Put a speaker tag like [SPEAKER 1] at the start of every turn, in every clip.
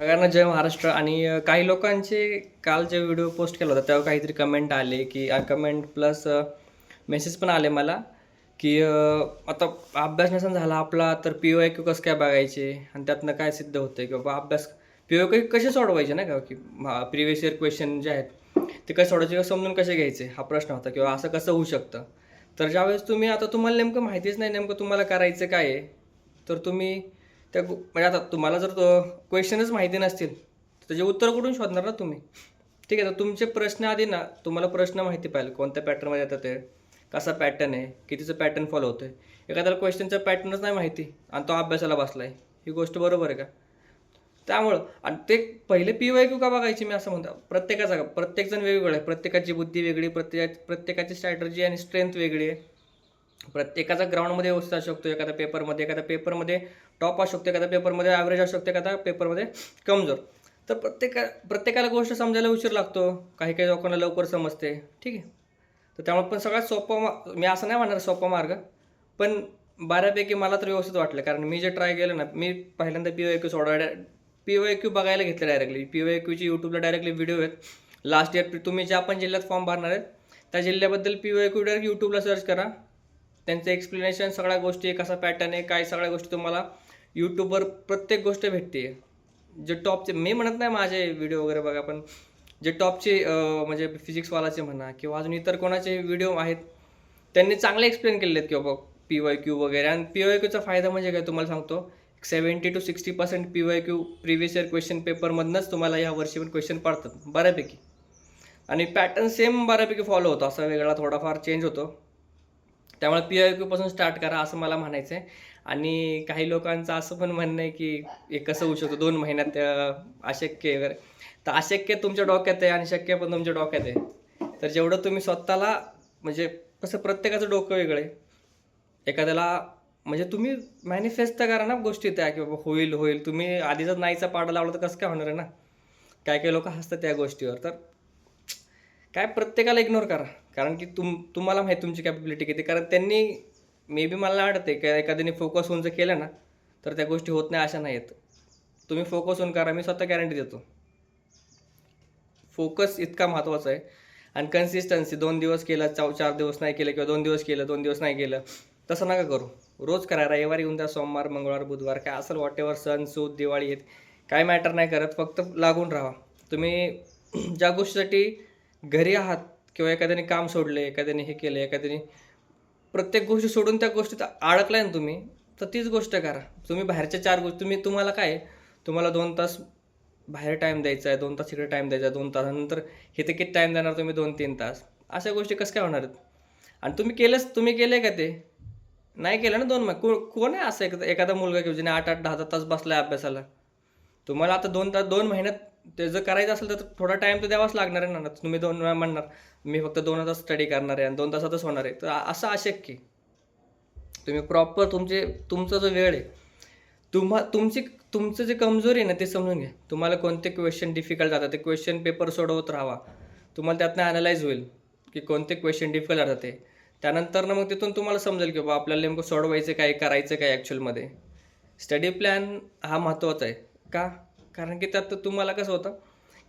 [SPEAKER 1] सगळ्यांना जय महाराष्ट्र. आणि काही लोकांचे काल जे व्हिडिओ पोस्ट केला होता तेव्हा काहीतरी कमेंट आले की कमेंट प्लस मेसेज पण आले मला की आता अभ्यास नसेल झाला आपला तर पी ओ क्यू कसं काय बघायचे? आणि त्यातनं काय सिद्ध होतं की बाबा अभ्यास पी ओ क्यू कसे सोडवायचे ना का? की प्रिव्हियस इयर क्वेश्चन जे आहेत ते कसे सोडवायचे किंवा समजून कसे घ्यायचे? हा प्रश्न होता. किंवा असं कसं होऊ शकतं? तर ज्यावेळेस तुम्ही आता तुम्हाला नेमकं माहितीच नाही नेमकं तुम्हाला करायचं काय आहे तर तुम्ही त्या म्हणजे आता तुम्हाला जर क्वेश्चनच माहिती नसतील तर त्याचे उत्तर कुठून शोधणार ना तुम्ही? ठीक आहे तर तुमचे प्रश्न आधी ना तुम्हाला प्रश्न माहिती पाहिजे कोणत्या पॅटर्नमध्ये येतात ते कसा पॅटर्न आहे कितीचं पॅटर्न फॉलो होतं आहे एखाद्याला क्वेश्चनचा पॅटर्नच नाही माहिती आणि तो अभ्यासाला बसला आहे ही गोष्ट बरोबर आहे का? त्यामुळं आणि ते पहिले पी वाय क्यू का बघायची मी असं म्हणतो? प्रत्येकाचा प्रत्येकजण वेगवेगळं आहे. प्रत्येकाची बुद्धी वेगळी प्रत्येक प्रत्येकाची स्ट्रॅटर्जी आणि स्ट्रेंथ वेगळी आहे. प्रत्येकाचा ग्राउंडमध्ये व्यवस्थित असू शकतो एखाद्या पेपरमध्ये एखाद्या पेपरमध्ये टॉप असू शकतो एखादा पेपरमध्ये ॲव्हरेज असू शकतो एखादा पेपरमध्ये कमजोर. तर प्रत्येका प्रत्येकाला गोष्ट समजायला उशीर लागतो. काही काही लोकांना लवकर समजते. ठीक आहे? तर त्यामुळे पण सगळ्यात सोपा मा मी असं नाही म्हणणार सोपा मार्ग पण बऱ्यापैकी मला तर व्यवस्थित वाटलं. कारण मी जे ट्राय केलं ना मी पहिल्यांदा पी ओ क्यू सोडा पी ओ क्यू बघायला घेतलं डायरेक्टली पी ओ क्यूची यूट्यूबला डायरेक्टली व्हिडिओ आहेत. लास्ट इयर तुम्ही ज्या पण जिल्ह्यात फॉर्म भरणार आहेत त्या जिल्ह्याबद्दल पी ओ क्यू डायरेक्ट यूट्यूबला सर्च करा. त्यांचं एक्सप्लेनेशन सगळ्या गोष्टी कसा पॅटर्न आहे काय सगळ्या गोष्टी तुम्हाला यूट्यूबवर प्रत्येक गोष्ट भेटते. जे टॉपचे मी म्हणत नाही माझे व्हिडिओ वगैरे बघा पण जे टॉपचे म्हणजे फिजिक्सवालाचे म्हणा किंवा अजून इतर कोणाचे व्हिडिओ आहेत त्यांनी चांगले एक्सप्लेन केले आहेत किंवा पी वाय क्यू वगैरे. आणि पी वाय क्यूचा फायदा म्हणजे काय तुम्हाला सांगतो? Seventy two sixty percent P Y Q previous year question पेपरमधनंच तुम्हाला या वर्षी पण क्वेश्चन पडतात बऱ्यापैकी. आणि पॅटर्न सेम बऱ्यापैकी फॉलो होतो असा वेगळा थोडाफार चेंज होतो. त्यामुळे पी आय क्यूपासून स्टार्ट करा असं मला म्हणायचं आहे आणि काही लोकांचं असं पण म्हणणं आहे की हे कसं होऊ शकतं? दोन महिन्यात अशक्य आहे वगैरे. तर अशक्य तुमच्या डोक्यात आहे आणि शक्य पण तुमच्या डोक्यात आहे. तर जेवढं तुम्ही स्वतःला म्हणजे कसं प्रत्येकाचं डोकं वेगळं आहे. एखाद्याला म्हणजे तुम्ही मॅनिफेस्ट तर करा ना गोष्टी त्या की बाबा होईल होईल. तुम्ही आधीच नाहीचा पाडा लावला तर कसं काय होणार आहे ना? काय काही लोक हसतात त्या गोष्टीवर. तर काय प्रत्येकाला इग्नोर करा. कारण की तुम तुम्हाला माहिती तुमची कॅपेबिलिटी किती. कारण त्यांनी मे बी मला वाटते की एखाद्याने फोकस होऊन जर केलं ना तर त्या गोष्टी होत नाही अशा नाही आहेत तुम्ही फोकस होऊन करा मी स्वतः गॅरंटी देतो. फोकस इतका महत्त्वाचा आहे. आणि कन्सिस्टन्सी दोन दिवस केलं चार चार दिवस नाही केलं किंवा दोन दिवस केलं दोन दिवस नाही केलं तसं नका करू. रोज करा रविवारी येऊन द्या सोमवार मंगळवार बुधवार काय असेल वॉटेवर सण सूद दिवाळी आहेत काय मॅटर नाही करत फक्त लागून राहा. तुम्ही ज्या गोष्टीसाठी घरी आहात किंवा एखाद्याने काम सोडले एखाद्याने हे केलं एखाद्याने प्रत्येक गोष्टी सोडून त्या गोष्टीत अडकलाय ना तुम्ही तर तीच गोष्ट करा. तुम्ही बाहेरच्या चार गोष्टी तुम्ही तुम्हाला काय आहे? तुम्हाला दोन तास बाहेर टाईम द्यायचा आहे दोन तास इकडे टाईम द्यायचा आहे दोन तासानंतर हे ते किती टाईम देणार तुम्ही दोन तीन तास. अशा गोष्टी कसं काय होणार आहेत? आणि तुम्ही केलंच तुम्ही केलं आहे का ते? नाही केलं ना दोन मग. को कोण आहे असं एखादा एखादा मुलगा किंवा ज्याने आठ आठ दहा दहा तास बसला आहे अभ्यासाला? तुम्हाला आता दोन तास दोन महिन्यात ते जर करायचं असेल तर थोडा टाईम तर द्यावाच लागणार आहे ना तुम्ही दोन वेळा म्हणणार मी फक्त दोन तास स्टडी करणार आहे आणि दोन तासातच होणार आहे. तर असं अशक्य तुम्ही प्रॉपर तुमचे तुमचा जो वेळ आहे तुम्हा तुमची तुमचं जे कमजोरी आहे ना ते समजून घ्या. तुम्हाला कोणते क्वेश्चन डिफिकल्ट जातात ते क्वेश्चन पेपर सोडवत राहावा. तुम्हाला त्यातनं ॲनालाइज होईल की कोणते क्वेश्चन डिफिकल्ट जातात ते. त्यानंतर ना मग तिथून तुम्हाला समजेल की बाबा आपल्याला नेमकं सोडवायचं काय करायचं काय ॲक्च्युअलमध्ये स्टडी प्लॅन हा महत्त्वाचा आहे. का? कारण की त्यात तुम्हाला कसं होतं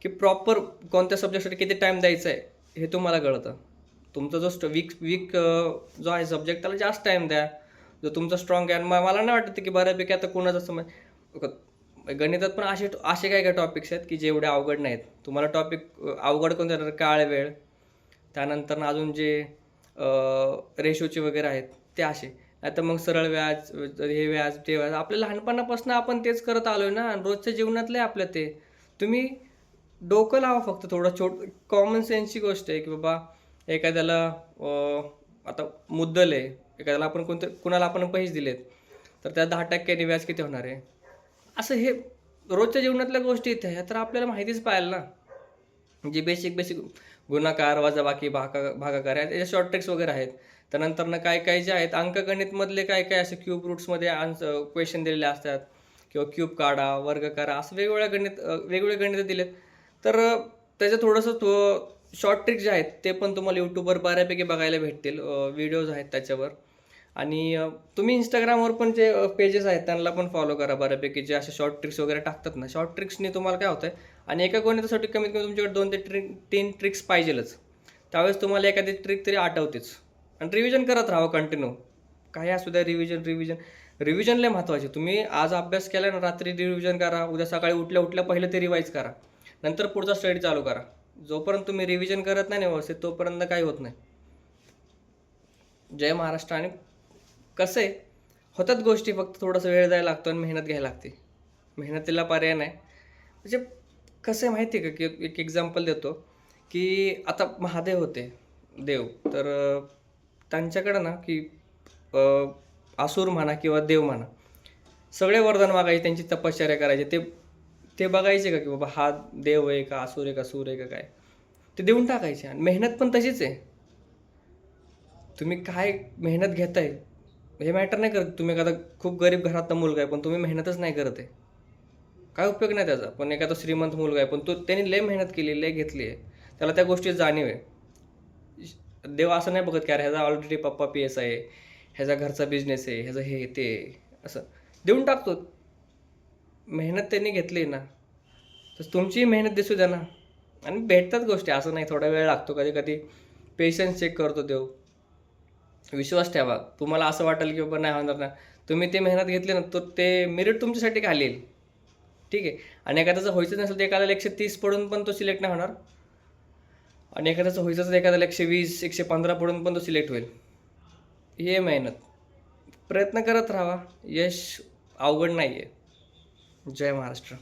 [SPEAKER 1] की प्रॉपर कोणत्या सब्जेक्टसाठी किती टाईम द्यायचा आहे हे तुम्हाला कळतं. तुमचा जो स्ट वीक वीक जो आहे सब्जेक्ट त्याला जास्त टाईम द्या. जो तुमचा स्ट्रॉंग आहे मला नाही वाटत की बऱ्यापैकी आता कोणाचं समज गणितात पण असे असे काय काय टॉपिक्स आहेत की जेवढे अवघड नाहीत. तुम्हाला टॉपिक अवघड कोणते येणार काळ वेळ. त्यानंतर ना अजून जे रेशोचे वगैरे आहेत ते असे. आता मग सरळ व्याज हे व्याज ते व्याज. आपल्या लहानपणापासून आपण तेच करत आलो आहे ना रोजच्या जीवनातलं आहे आपलं ते. तुम्ही डोकं लावा फक्त थोडं छोट कॉमन सेन्सची गोष्ट आहे की बाबा एखाद्याला आता मुद्दल आहे एखाद्याला आपण कोणतं कुणाला आपण पैसे दिलेत तर त्या दहा टक्क्याने व्याज किती होणार आहे? असं हे रोजच्या जीवनातल्या गोष्टी इथे ह्या तर आपल्याला माहितीच पाहिजे ना. जे बेसिक बेसिक गुणाकार वजाबाकी भागा भागाकार आहेत याचे शॉर्ट ट्रिक्स वगैरे आहेत. त्यानंतरनं काय काय जे आहेत अंकगणितमधले काय काय असे क्यूब रूट्समध्ये आन्सर क्वेश्चन दिलेले असतात किंवा क्यूब काढा वर्ग करा असं वेगवेगळ्या गणित वेगवेगळे गणित दिलेत. तर त्याचं थोडंसं तो शॉर्ट ट्रिक जे आहेत ते पण तुम्हाला यूट्यूबवर बऱ्यापैकी बघायला भेटतील. व्हिडिओज आहेत त्याच्यावर. आणि तुम्ही इंस्टाग्रामवर पण जे पेजेस आहेत त्यांना पण फॉलो करा बऱ्यापैकी. जे असे शॉर्ट ट्रिक्स वगैरे टाकतात ना शॉर्ट ट्रिक्सनी तुम्हाला काय होतं आहे आणि एका गणितासाठी कमीत कमी तुमच्याकडे दोन ते ट्रिक तीन ट्रिक्स पाहिजेलच. त्यावेळेस तुम्हाला एखादी ट्रिक तरी आठवतेच. आणि रिव्हिजन करत राहावं कंटिन्यू काही असू द्या रिव्हिजन रिव्हिजन रिव्हिजन लय महत्त्वाचे तुम्ही आज अभ्यास केला ना रात्री रिव्हिजन करा उद्या सकाळी उठल्या उठल्या पहिलं ते रिवाईज करा. नंतर पुढचा स्टडी चालू करा. जोपर्यंत तुम्ही रिव्हिजन करत नाही ना व्यवस्थित तोपर्यंत काही होत नाही. जय महाराष्ट्र आणि कसं? आहे होतात गोष्टी फक्त थोडासा वेळ द्यायला लागतो आणि मेहनत घ्यायला लागते. मेहनतीला पर्याय नाही. म्हणजे कसं आहे माहिती आहे का? की एक एक्झाम्पल देतो की आता महादेव होते देव. तर त्यांच्याकडं ना की आसूर म्हणा किंवा देव म्हणा सगळे वरदान मागायचे त्यांची तपश्चर्या करायचे. ते ते बघायचे का की बाबा हा देव आहे का आसूर आहे का सूर आहे का काय? ते देऊन टाकायचे आणि मेहनत पण तशीच आहे. तुम्ही काय मेहनत घेताय? हे मॅटर नाही करत. तुम्ही एखादा खूप गरीब घरातला मुलगा आहे पण तुम्ही मेहनतच नाही करत आहे. काय उपयोग नाही त्याचा? पण एखादा श्रीमंत मुलगा आहे पण तो त्यांनी लय मेहनत केली लय घेतली आहे. त्याला त्या गोष्टीची जाणीव आहे. देव असं नाही बघत की अरे ह्याचा ऑलरेडी पप्पा पी एस आहे ह्याचा घरचा बिझनेस आहे ह्याचं हे ते असं. देऊन टाकतो. मेहनत त्यांनी घेतली ना तर तुमची मेहनत दिसू द्या ना. आणि भेटतात गोष्टी असं नाही थोडा वेळ लागतो. कधी कधी पेशन्स चेक करतो देव. विश्वास ठेवा. तुम्हाला असं वाटेल की बाबा नाही होणार ना. तुम्ही ते मेहनत घेतली ना तर ते मेरिट तुमच्यासाठी घालेल ठीक आहे. आणि एखाद्याचं व्हायचं नसेल तर एखाद्याला एकशे तीस पडून पण तो सिलेक्ट नाही होणार. आणि एखाद्याचं व्हायचं एखाद्याला एकशे वीस एकशे पंधरा पडून पण तो सिलेक्ट होईल. हे मेहनत. प्रयत्न करत राहावा यश अवघड नाही आहे जय महाराष्ट्र.